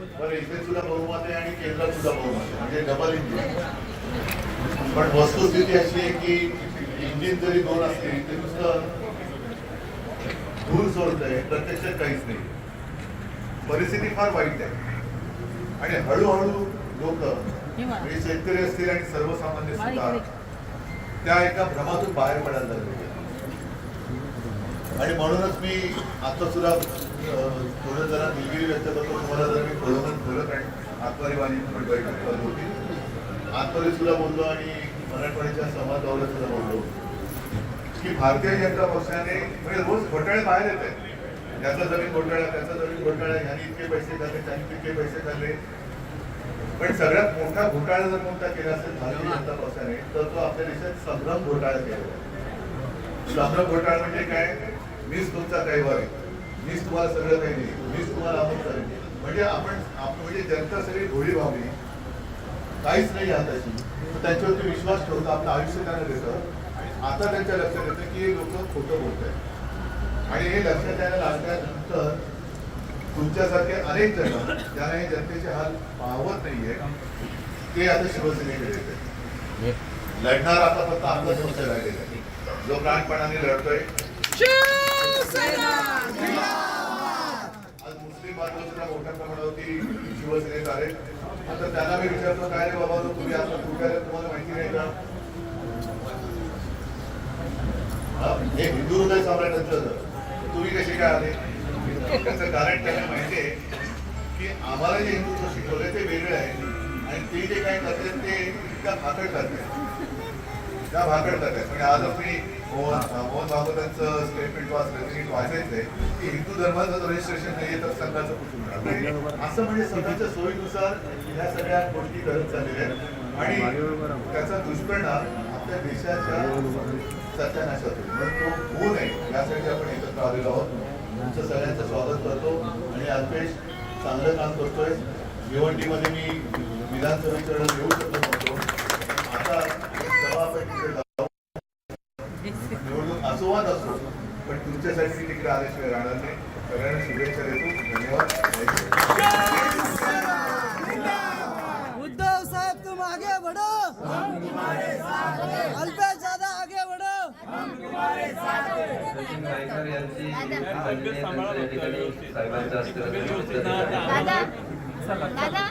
बरं इथे सुद्धा बहुमत आहे आणि केंद्रात सुद्धा बहुमत आहे. म्हणजे डबल इंजिन पण वस्तुस्थिती अशी आहे की इंजिन जरी दोन असली तरी नुसतं धूर सोडत आहे प्रत्यक्षात काहीच नाही. परिस्थिती फार वाईट आहे. आणि हळूहळू लोक म्हणजे शेतकरी असतील आणि सर्वसामान्य सुद्धा त्या एका भ्रमातून बाहेर पडायला लागले आणि म्हणूनच मी आता सुद्धा थोडं जरा दिलगिरी व्यक्त करतो. तुम्हाला जर मी कळवून ठरत आणि आत्मारीवाणी बैठक चालू होती. आतवारी सुद्धा बोललो आणि मराठवाड्याच्या समाजावर सुद्धा बोललो. की भारतीय जनता पक्षाने म्हणजे रोज घोटाळे बाहेर येत आहेत. त्याचा जमीन घोटाळा त्याचा जमीन घोटाळा ह्याने इतके पैसे झाले त्याने तितके पैसे झाले पण सगळ्यात मोठा घोटाळा जर कोणता केला असेल भारतीय जनता पक्षाने तर तो आपल्या देशात संभ्रम घोटाळा केला संभ्रम घोटाळा म्हणजे काय? मीच तुमचा काही आहे मीच तुम्हाला सगळं काही देईन मीच तुम्हाला अमुक करेन म्हणजे आपण आपण म्हणजे जनता सगळी भोळी भावली. काहीच नाही तर त्यांच्यावरती विश्वास ठेवतो आपलं आयुष्य त्यांना देतं. आणि आता त्यांच्या लक्षात येतं की हे लोक खोटं बोलत आहेत आणि हे लक्षात यायला लागल्यानंतर तुमच्यासारखे अनेक जण ज्यांना हे जनतेचे हाल पाहवत नाहीये ते आता शिवसेनेकडे येते लढणार आता फक्त आपला संशय राहिलेला आहे जो प्राणपणाने लढतोय आज मुस्लिम बांधव सुद्धा मोठ्या प्रमाणावरती शिवसेनेत आले? आता त्यांना मी विचारतो काय रे बाबा? तुम्ही आता कुठे तुम्हाला माहिती नाही का हे हिंदू हृदय सम्राटांचं होतं. तुम्ही कसे काय आले त्याचं कारण त्यांना माहिती आहे की आम्हाला जे हिंदुत्व शिकवलंय ते वेगळे आहे. आणि ते जे काय करतात ते इतका भाकड करतात. त्या भाकड करतात म्हणजे आज आपली मोहन भागवतांचं स्टेटमेंट वाचलं नीट की हिंदू धर्माचं रजिस्ट्रेशन नाही तर संघाचं कुठून असं म्हणजे स्वतःच्या सोयीनुसार ह्या सगळ्या गोष्टी करत चाललेल्या आहेत. आणि त्याचा दुष्परिणाम आपल्या देशाच्या सत्यानाशात होईल म्हणून तो होऊ नये यासाठी आपण एकत्र आलेलो आहोत. तुमचं सगळ्यांचं स्वागत करतो. आणि अल्पेश चांगलं काम करतोय. भिवंडीमध्ये मी विधानसभेच्या वेळेला येऊ शकत नव्हतो. आता निवडणूक असो वा नसो पण तुमच्यासाठी मी तिकडे आल्याशिवाय राहणार नाही. सगळ्यांना शुभेच्छा देतो. धन्यवाद. उद्धव साहब तुम आगे बढ़ो अल्पेश ज्यादा आगे बढ़ो सचिन गायकर यांची दादा. दादा.